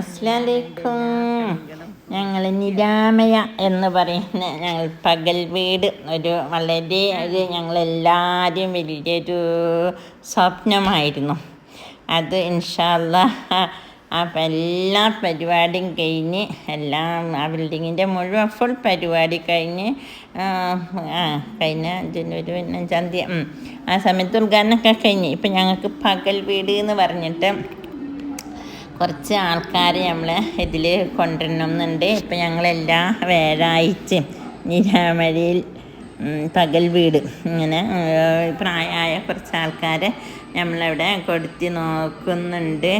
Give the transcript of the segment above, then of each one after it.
അസ്ലാലേക്കും ഞങ്ങൾ നിരാമയ എന്ന് പറയുന്ന ഞങ്ങൾ പകൽ വീട്. ഒരു വളരെ ഒരു ഞങ്ങളെല്ലാവരും വലിയൊരു സ്വപ്നമായിരുന്നു. അത് ഇൻഷാല്ല അപ്പം എല്ലാ പരിപാടിയും കഴിഞ്ഞ് എല്ലാം ആ ബിൽഡിങ്ങിന്റെ മുഴുവൻ ഫുൾ പരിപാടി കഴിഞ്ഞ് കഴിഞ്ഞ ജനുവരി പതിനഞ്ചാം തീയതി ആ സമയത്ത് ഉദ്ഘാടനമൊക്കെ കഴിഞ്ഞ്. ഇപ്പം ഞങ്ങൾക്ക് പകൽ വീട് എന്ന് പറഞ്ഞിട്ട് കുറച്ച് ആൾക്കാർ നമ്മൾ ഇതിൽ കൊണ്ടുവരണമെന്നുണ്ട് ഇപ്പം ഞങ്ങളെല്ലാ വ്യാഴാഴ്ചയും നിരാമഴയിൽ ഉം, പകൽ വീട്. ഇങ്ങനെ പ്രായമായ കുറച്ച് ആൾക്കാർ നമ്മളവിടെ കൊടുത്തി നോക്കുന്നുണ്ട്.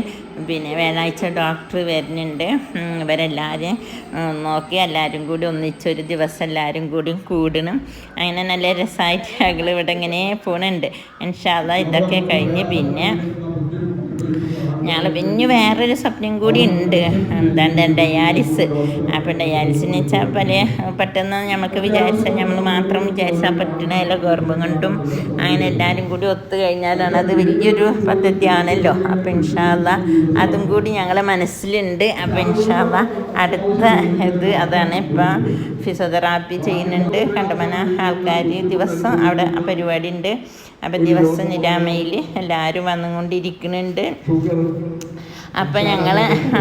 പിന്നെ വ്യാഴാഴ്ച ഡോക്ടർ വരുന്നുണ്ട്. ഇവരെല്ലാവരെയും നോക്കി എല്ലാവരും കൂടി ഒന്നിച്ചൊരു ദിവസം എല്ലാവരും കൂടി കൂടണം. അങ്ങനെ നല്ല രസമായിട്ട് ഞങ്ങൾ ഇവിടെ ഇങ്ങനെ പോണുണ്ട്. ഇൻഷാല്ല ഇതൊക്കെ കഴിഞ്ഞ് പിന്നെ ഞങ്ങൾ പിന്നെ വേറൊരു സ്വപ്നം കൂടി ഉണ്ട്. എന്താണ് ഡയാലിസ്. അപ്പം ഡയാലിസിന് വെച്ചാൽ പല പെട്ടെന്ന് നമുക്ക് വിചാരിച്ചാൽ നമ്മൾ മാത്രം വിചാരിച്ചാൽ ഗർഭം കൊണ്ടും അങ്ങനെ എല്ലാവരും കൂടി ഒത്തു കഴിഞ്ഞാലാണ് അത് വലിയൊരു പദ്ധതിയാണല്ലോ. അപ്പം ഇൻഷാല്ല അതും കൂടി ഞങ്ങളെ മനസ്സിലുണ്ട്. അപ്പം ഇൻഷാല്ല അടുത്ത ഇത് അതാണ് ഇപ്പം ഫിസിയോതെറാപ്പി ചെയ്യുന്നുണ്ട്. കണ്ടമന ആൾക്കാർ ദിവസം അവിടെ പരിപാടി ഉണ്ട്. അപ്പം ദിവസം നിരാമയിൽ എല്ലാവരും വന്നുകൊണ്ടിരിക്കുന്നുണ്ട്. അപ്പം ഞങ്ങൾ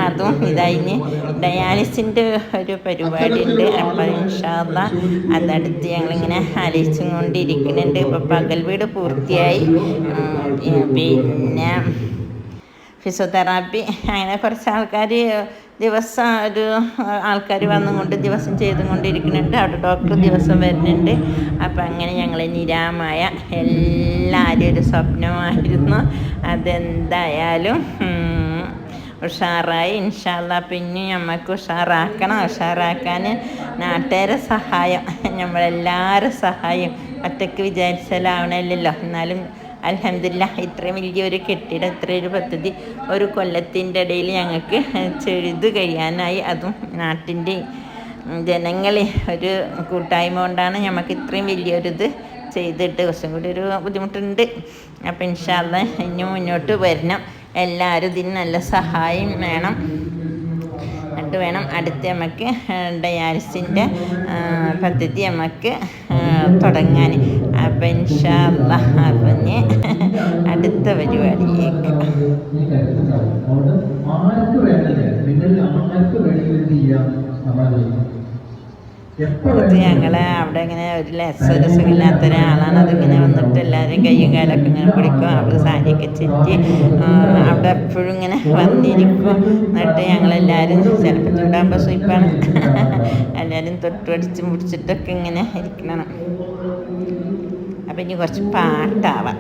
അതും ഇതായിന് ഡയാലിസിന്റെ ഒരു പരിപാടി ഉണ്ട് അപ്പം ഇൻഷാല്ല അതടുത്ത് ഞങ്ങളിങ്ങനെ ആലോചിച്ചും കൊണ്ടിരിക്കുന്നുണ്ട് ഇപ്പം പകൽ വീട് പൂർത്തിയായി. പിന്നെ ഫിസിയോതെറാപ്പി അങ്ങനെ കുറച്ച് ആൾക്കാർ ദിവസം ഒരു ആൾക്കാർ വന്നുകൊണ്ട് ദിവസം ചെയ്തുകൊണ്ടിരിക്കുന്നുണ്ട്. അവിടെ ഡോക്ടർ ദിവസം വരുന്നുണ്ട്. അപ്പം അങ്ങനെ ഞങ്ങൾ നിരാമായ എല്ലാവരും ഒരു സ്വപ്നമായിരുന്നു. അതെന്തായാലും ഉഷാറായി. ഇൻഷാല്ല പിന്നെ നമുക്ക് ഉഷാറാക്കണം. ഉഷാറാക്കാൻ നാട്ടുകാരെ സഹായം നമ്മളെല്ലാവരും സഹായം. ഒറ്റയ്ക്ക് വിചാരിച്ചാലാവണമല്ലോ എന്നാലും അലഹമില്ല ഇത്രയും വലിയൊരു കെട്ടിടം ഇത്രയൊരു പദ്ധതി ഒരു കൊല്ലത്തിന്റെ ഇടയിൽ ഞങ്ങൾക്ക് ചെയ്ത് കഴിയാനായി. അതും നാട്ടിന്റെ ജനങ്ങളെ ഒരു കൂട്ടായ്മ കൊണ്ടാണ് നമുക്ക് ഇത്രയും വലിയൊരിത് ചെയ്തിട്ട് കുറച്ചും കൂടി ഒരു ബുദ്ധിമുട്ടുണ്ട്. അപ്പം ഇൻഷാല്ല ഇനി മുന്നോട്ട് വരണം. എല്ലാവരും ഇതിന് നല്ല സഹായം വേണം. എന്നിട്ട് വേണം അടുത്ത നമുക്ക് ഡയാലിസിന്റെ പദ്ധതി നമുക്ക് തുടങ്ങാൻ അപ്പം ഇനി അടുത്ത പരിപാടിയിലേക്ക്. ആർക്ക് അത് ഞങ്ങൾ അവിടെ ഇങ്ങനെ ഒരു സുഖമില്ലാത്ത ഒരാളാണ് അതിങ്ങനെ വന്നിട്ട് എല്ലാവരും കയ്യും കാലൊക്കെ ഇങ്ങനെ പിടിക്കും. അവിടെ സാരിയൊക്കെ ചെറ്റി അവിടെ എപ്പോഴും ഇങ്ങനെ വന്നിരിക്കും. എന്നിട്ട് ഞങ്ങളെല്ലാവരും ചിലപ്പോൾ ചൂടാകുമ്പോൾ സ്വീപ്പാണ് എല്ലാവരും തൊട്ട് അടിച്ച് മുടിച്ചിട്ടൊക്കെ ഇങ്ങനെ ഇരിക്കണം. അപ്പം ഇനി കുറച്ച് പാട്ടാവാം.